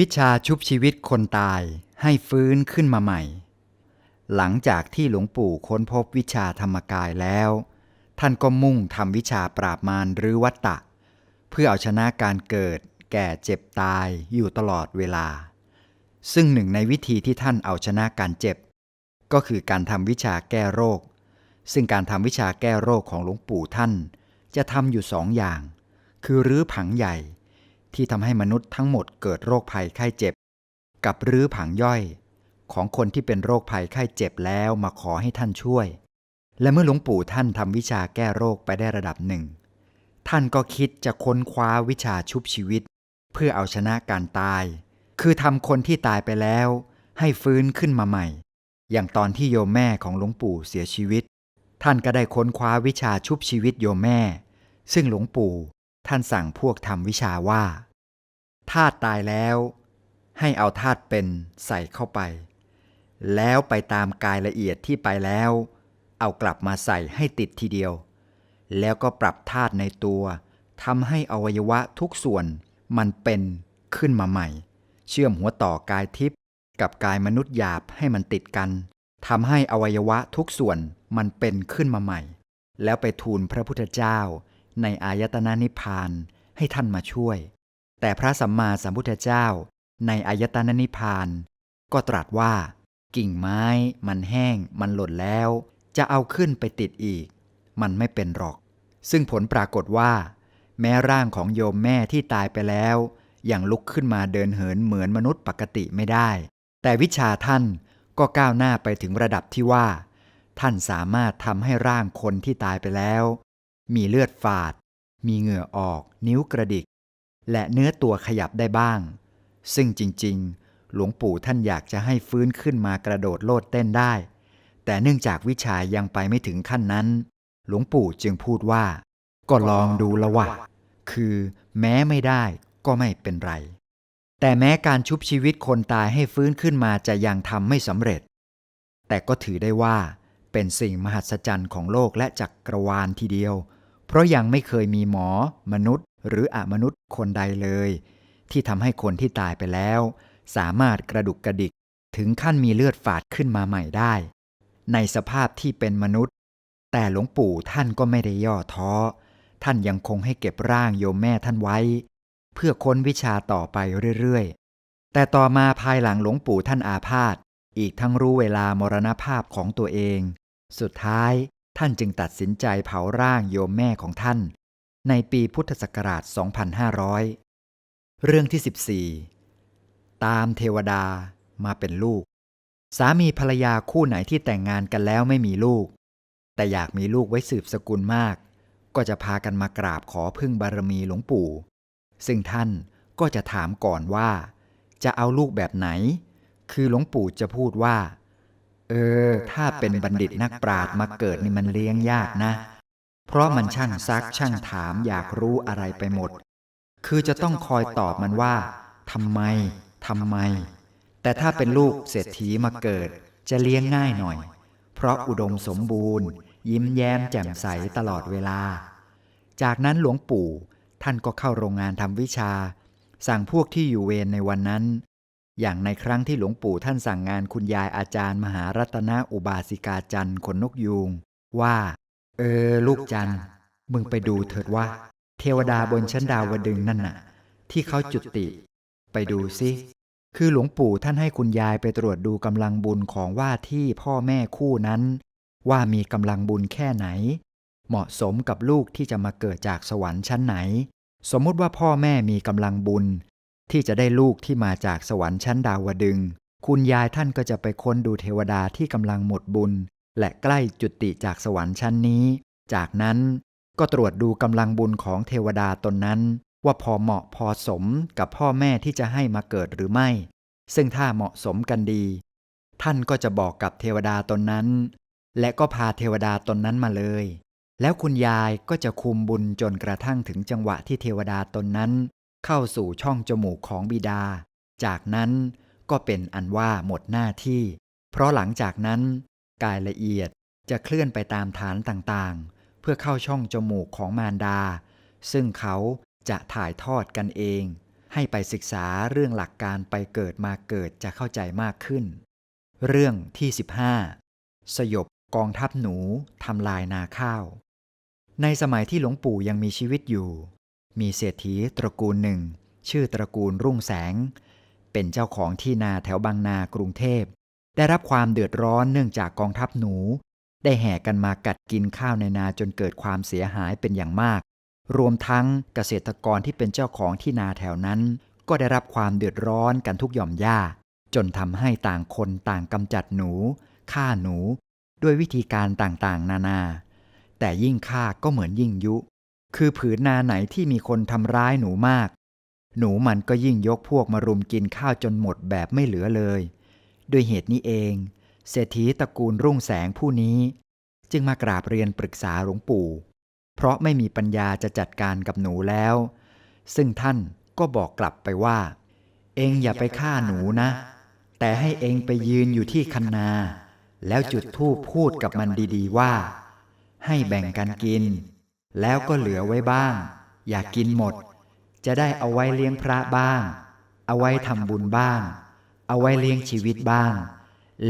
วิชาชุบชีวิตคนตายให้ฟื้นขึ้นมาใหม่ หลังจากที่หลวงปู่ค้นพบวิชาธรรมกายแล้ว ท่านก็มุ่งทำวิชาปราบมารหรือวัตตะ เพื่อเอาชนะการเกิด แก่เจ็บตายอยู่ตลอดเวลา ซึ่งหนึ่งในวิธีที่ท่านเอาชนะการเจ็บ ก็คือการทำวิชาแก้โรค ซึ่งการทำวิชาแก้โรคของหลวงปู่ท่าน จะทำอยู่สองอย่าง คือรื้อผังใหญ่ ที่ทำให้มนุษย์ทั้งหมดเกิดโรคภัยไข้เจ็บ กับรื้อผังย่อย ของคนที่เป็นโรคภัยไข้เจ็บแล้วมาขอให้ท่านช่วย และเมื่อหลวงปู่ท่านทำวิชาแก้โรคไปได้ระดับหนึ่ง ท่านก็คิดจะค้นคว้าวิชาชุบชีวิต เพื่อเอาชนะการตาย คือทำคนที่ตายไปแล้ว ให้ฟื้นขึ้นมาใหม่ อย่างตอนที่โยมแม่ของหลวงปู่เสียชีวิต ท่านก็ได้ค้นคว้าวิชาชุบชีวิตโยมแม่ ซึ่งหลวงปู่ท่านสั่งพวกทำวิชาว่า ธาตุตายแล้ว ให้เอาธาตุเป็นใส่เข้าไป แล้วไปตามกายละเอียดที่ไปแล้ว เอากลับมาใส่ให้ติดทีเดียว แล้วก็ปรับธาตุในตัวทำให้อวัยวะทุกส่วนมันเป็นขึ้นมาใหม่ เชื่อมหัวต่อกายทิพย์กับกายมนุษย์หยาบให้มันติดกันทำให้อวัยวะทุกส่วนมันเป็นขึ้นมาใหม่ แล้วไปทูลพระพุทธเจ้า ในอายตนะนิพพานให้ท่านมาช่วย แต่พระสัมมาสัมพุทธเจ้า ในอายตนะนิพพาน ก็ตรัสว่า กิ่งไม้มันแห้ง มันหล่นแล้ว จะเอาขึ้นไปติดอีก มันไม่เป็นหรอก ซึ่งผลปรากฏว่า แม้ร่างของโยมแม่ที่ตายไปแล้วยังลุกขึ้นมาเดินเหินเหมือนมนุษย์ปกติไม่ได้ แต่วิชาท่านก็ก้าวหน้าไปถึงระดับที่ว่า ท่านสามารถทำให้ร่างคนที่ตายไปแล้ว มีเลือดฝาด มีเหงื่อออก นิ้วกระดิก และเนื้อตัวขยับได้บ้าง ซึ่งจริงๆ หลวงปู่ท่านอยากจะให้ฟื้นขึ้นมากระโดดโลดเต้นได้ แต่เนื่องจากวิชายังไปไม่ถึงขั้นนั้น หลวงปู่จึงพูดว่า ก็ลองดูละวะ คือแม้ไม่ได้ก็ไม่เป็นไร แต่แม้การชุบชีวิตคนตายให้ฟื้นขึ้นมาจะยังทำไม่สำเร็จ แต่ก็ถือได้ว่า เป็นสิ่งมหัศจรรย์ของโลกและจักรวาลทีเดียว เพราะยังไม่เคยมีหมอ มนุษย์ หรืออมนุษย์คนใดเลย ที่ทำให้คนที่ตายไปแล้ว สามารถกระดุกกระดิกถึงขั้นมีเลือดฝาดขึ้นมาใหม่ได้ ในสภาพที่เป็นมนุษย์ แต่หลวงปู่ท่านก็ไม่ได้ย่อท้อ ท่านยังคงให้เก็บร่างโยมแม่ท่านไว้ เพื่อค้นวิชาต่อไปเรื่อยๆ แต่ต่อมาภายหลังหลวงปู่ท่านอาพาธอีกทั้งรู้เวลามรณภาพของตัวเอง สุดท้ายท่านจึงตัดสินใจเผาร่างโยมแม่ของท่าน ในปีพุทธศักราช 2500 เรื่องที่ 14 ตามเทวดามาเป็นลูก สามีภรรยาคู่ไหนที่แต่งงานกันแล้วไม่มีลูก แต่อยากมีลูกไว้สืบสกุลมาก ก็จะพากันมากราบขอพึ่งบารมีหลวงปู่ ซึ่งท่านก็จะถามก่อนว่า จะเอาลูกแบบไหน คือหลวงปู่จะพูดว่า เออ ถ้าเป็นบัณฑิตนักปราชญ์มาเกิดนี่มันเลี้ยงยากนะ เพราะมันช่างซักช่างถามอยากรู้อะไรไปหมด คือจะต้องคอยตอบมันว่าทำไมทำไม แต่ถ้าเป็นลูกเศรษฐีมาเกิด จะเลี้ยงง่ายหน่อย เพราะอุดมสมบูรณ์ ยิ้มแย้มแจ่มใสตลอดเวลา จากนั้นหลวงปู่ท่านก็เข้าโรงงานทำวิชา สั่งพวกที่อยู่เวรในวันนั้น อย่างในครั้งที่หลวงปู่ท่านสั่งงานคุณยายอาจารย์มหารัตนอุบาสิกาจันทร์ขนนกยูงว่า เออ ลูกจันมึงไปดูเถิดว่า เทวดาบนชั้นดาวดึงนั่นน่ะ ที่เขาจุติ ไปดูสิคือหลวงปู่ท่านให้คุณยายไปตรวจดูกำลังบุญของว่าที่พ่อแม่คู่นั้น ว่ามีกำลังบุญแค่ไหน เหมาะสมกับลูกที่จะมาเกิดจากสวรรค์ชั้นไหน สมมุติว่าพ่อแม่มีกำลังบุญ ที่จะได้ลูกที่มาจากสวรรค์ชั้นดาวดึง คุณยายท่านก็จะไปค้นดูเทวดาที่กำลังหมดบุญ และใกล้จุติจากสวรรค์ชั้นนี้ จากนั้นก็ตรวจดูกำลังบุญของเทวดาตนนั้น ว่าพอเหมาะพอสมกับพ่อแม่ที่จะให้มาเกิดหรือไม่ ซึ่งถ้าเหมาะสมกันดี ท่านก็จะบอกกับเทวดาตนนั้น และก็พาเทวดาตนนั้นมาเลย แล้วคุณยายก็จะคุมบุญจนกระทั่งถึงจังหวะที่เทวดาตนนั้น เข้าสู่ช่องจมูกของบิดา จากนั้นก็เป็นอันว่าหมดหน้าที่ เพราะหลังจากนั้น กายละเอียดจะเคลื่อนไปตามฐานต่างๆ เพื่อเข้าช่องจมูกของมารดา ซึ่งเขาจะถ่ายทอดกันเอง ให้ไปศึกษาเรื่องหลักการไปเกิดมาเกิดจะเข้าใจมากขึ้น เรื่องที่ 15 สยบกองทัพหนูทำลายนาข้าว ในสมัยที่หลวงปู่ยังมีชีวิตอยู่ มีเศรษฐีตระกูลหนึ่ง ชื่อตระกูลรุ่งแสง เป็นเจ้าของที่นาแถวบางนากรุงเทพ ได้รับความเดือดร้อนเนื่องจากกองทัพหนู ได้แห่กันมากัดกินข้าวในนาจนเกิดความเสียหายเป็นอย่างมาก รวมทั้งเกษตรกรที่เป็นเจ้าของที่นาแถวนั้น ก็ได้รับความเดือดร้อนกันทุกหย่อมย่าจนทำให้ต่างคนต่างกำจัดหนูฆ่าหนู ด้วยวิธีการต่างๆ นานา แต่ยิ่งฆ่าก็เหมือนยิ่งยุ คือผืนนาไหนที่มีคนทำร้ายหนูมาก หนูมันก็ยิ่งยกพวกมารุมกินข้าวจนหมดแบบไม่เหลือเลย ด้วยเหตุนี้เอง เศรษฐีตระกูลรุ่งแสงผู้นี้ จึงมากราบเรียนปรึกษาหลวงปู่ เพราะไม่มีปัญญาจะจัดการกับหนูแล้ว ซึ่งท่านก็บอกกลับไปว่า เองอย่าไปฆ่าหนูนะ แต่ให้เองไปยืนอยู่ที่คันนา แล้วจุดธูปพูดกับมันดีๆว่า ให้แบ่งกันกิน แล้วก็เหลือไว้บ้าง อย่ากินหมด จะได้เอาไว้เลี้ยงพระบ้าง เอาไว้ทำบุญบ้าง เอาไว้เลี้ยงชีวิตบ้าง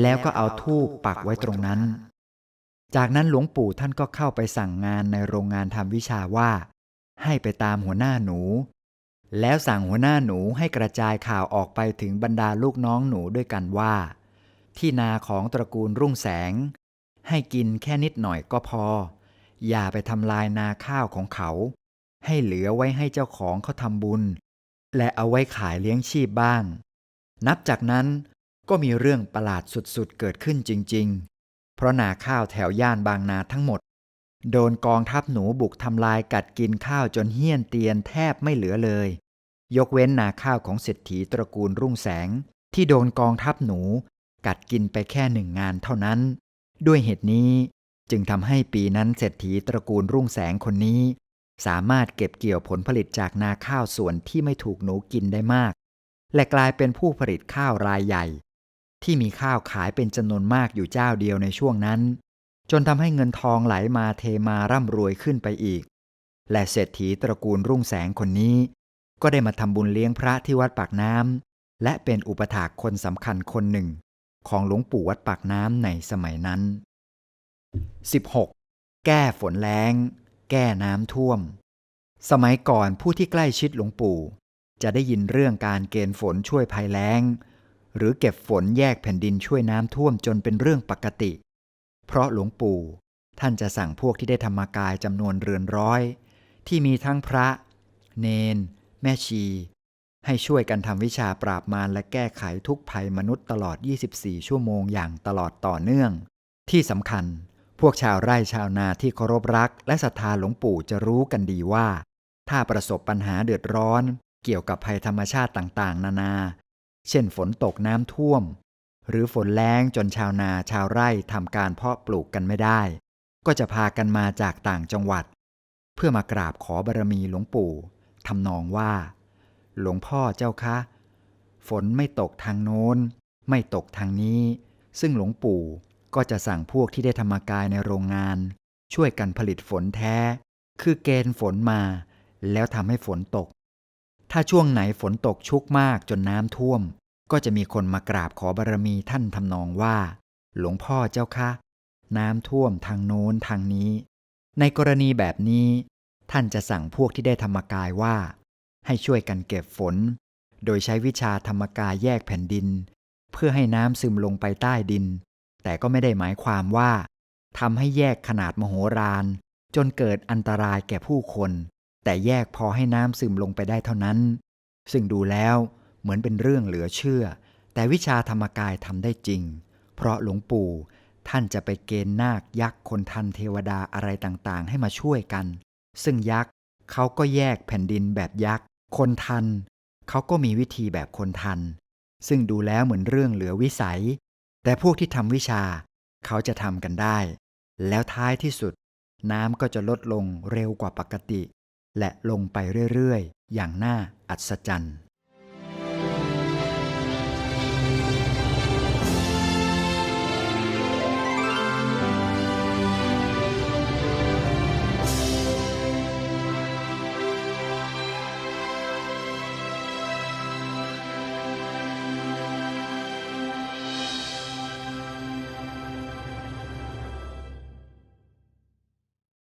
แล้วก็เอาทูปปักไว้ตรงนั้น จากนั้นหลวงปู่ท่านก็เข้าไปสั่งงานในโรงงานทำวิชาว่า ให้ไปตามหัวหน้าหนู แล้วสั่งหัวหน้าหนูให้กระจายข่าวออกไปถึงบรรดาลูกน้องหนูด้วยกันว่า ที่นาของตระกูลรุ่งแสง ให้กินแค่นิดหน่อยก็พอ อย่าไปทำลายนาข้าวของเขา ให้เหลือไว้ให้เจ้าของเขาทำบุญ และเอาไว้ขายเลี้ยงชีพบ้าง นับจากนั้นก็มีเรื่องประหลาดสุดๆเกิดขึ้นจริง ๆ เพราะนาข้าวแถวย่านบางนาทั้งหมด โดนกองทัพหนูบุกทำลายกัดกินข้าวจนเหี้ยนเตียนแทบไม่เหลือเลย ยกเว้นนาข้าวของเศรษฐีตระกูลรุ่งแสง ที่โดนกองทัพหนู กัดกินไปแค่หนึ่งงานเท่านั้น ด้วยเหตุนี้จึงทำให้ปีนั้นเศรษฐีตระกูลรุ่งแสงคนนี้ สามารถเก็บเกี่ยวผลผลิตจากนาข้าวส่วนที่ไม่ถูกหนูกินได้มาก และกลายเป็นผู้ผลิตข้าวรายใหญ่ ที่มีข้าวขายเป็นจำนวนมากอยู่เจ้าเดียวในช่วงนั้น จนทำให้เงินทองไหลมาเทมาร่ำรวยขึ้นไปอีก และเศรษฐีตระกูลรุ่งแสงคนนี้ ก็ได้มาทำบุญเลี้ยงพระที่วัดปากน้ำและเป็นอุปถากคนสำคัญคนหนึ่ง ของหลวงปู่วัดปากน้ำในสมัยนั้น 16. แก้ฝนแล้ง แก้น้ำท่วม สมัยก่อนผู้ที่ใกล้ชิดหลวงปู่ จะได้ยินเรื่องการเกณฑ์ฝนช่วยภัยแล้ง หรือเก็บฝนแยกแผ่นดินช่วยน้ำท่วมจนเป็นเรื่องปกติ เพราะหลวงปู่ท่านจะสั่งพวกที่ได้ธรรมกายจำนวนเรือนร้อย ที่มีทั้งพระ เนน แม่ชี ให้ช่วยกันทำวิชาปราบมารและแก้ไขทุกภัยมนุษย์ตลอด 24 ชั่วโมงอย่างตลอดต่อเนื่อง ที่สำคัญ พวกชาวไร่ชาวนาที่เคารพรัก และศรัทธาหลวงปู่จะรู้กันดีว่า ถ้าประสบปัญหาเดือดร้อน เกี่ยวกับภัยธรรมชาติต่างๆ นานา เช่นฝนตกน้ำท่วม หรือฝนแล้งจนชาวนาชาวไร่ทำการเพาะปลูกกันไม่ได้ ก็จะพากันมาจากต่างจังหวัด เพื่อมากราบขอบารมีหลวงปู่ทำนองว่า หลวงพ่อเจ้าคะ ฝนไม่ตกทางโน้น ไม่ตกทางนี้ ซึ่งหลวงปู่ก็จะสั่งพวกที่ได้ธรรมกายในโรงงาน ช่วยกันผลิตฝนแท้ คือเกณฑ์ฝนมา แล้วทำให้ฝนตก ถ้าช่วงไหนฝนตกชุกมากจนน้ำท่วม ก็จะมีคนมากราบขอบารมีท่านทำนองว่า หลวงพ่อเจ้าคะ น้ำท่วมทางโน้นทางนี้ ในกรณีแบบนี้ ท่านจะสั่งพวกที่ได้ธรรมกายว่า ให้ช่วยกันเก็บฝน โดยใช้วิชาธรรมกายแยกแผ่นดิน เพื่อให้น้ำซึมลงไปใต้ดิน แต่ก็ไม่ได้หมายความว่าทำให้แยกขนาดมโหฬารจนเกิดอันตรายแก่ผู้คน แต่แยกพอให้น้ำซึมลงไปได้เท่านั้น ซึ่งดูแล้วเหมือนเป็นเรื่องเหลือเชื่อ แต่วิชาธรรมกายทำได้จริง เพราะหลวงปู่ท่านจะไปเกณฑ์นาคยักษ์คนทันเทวดาอะไรต่างๆ ให้มาช่วยกัน ซึ่งยักษ์เขาก็แยกแผ่นดินแบบยักษ์ คนทัน เขาก็มีวิธีแบบคนทัน ซึ่งดูแล้วเหมือนเรื่องเหลือวิสัย แต่พวกที่ทำวิชา เขาจะทำกันได้ แล้วท้ายที่สุด น้ำก็จะลดลงเร็วกว่าปกติ และลงไปเรื่อยๆ อย่างน่าอัศจรรย์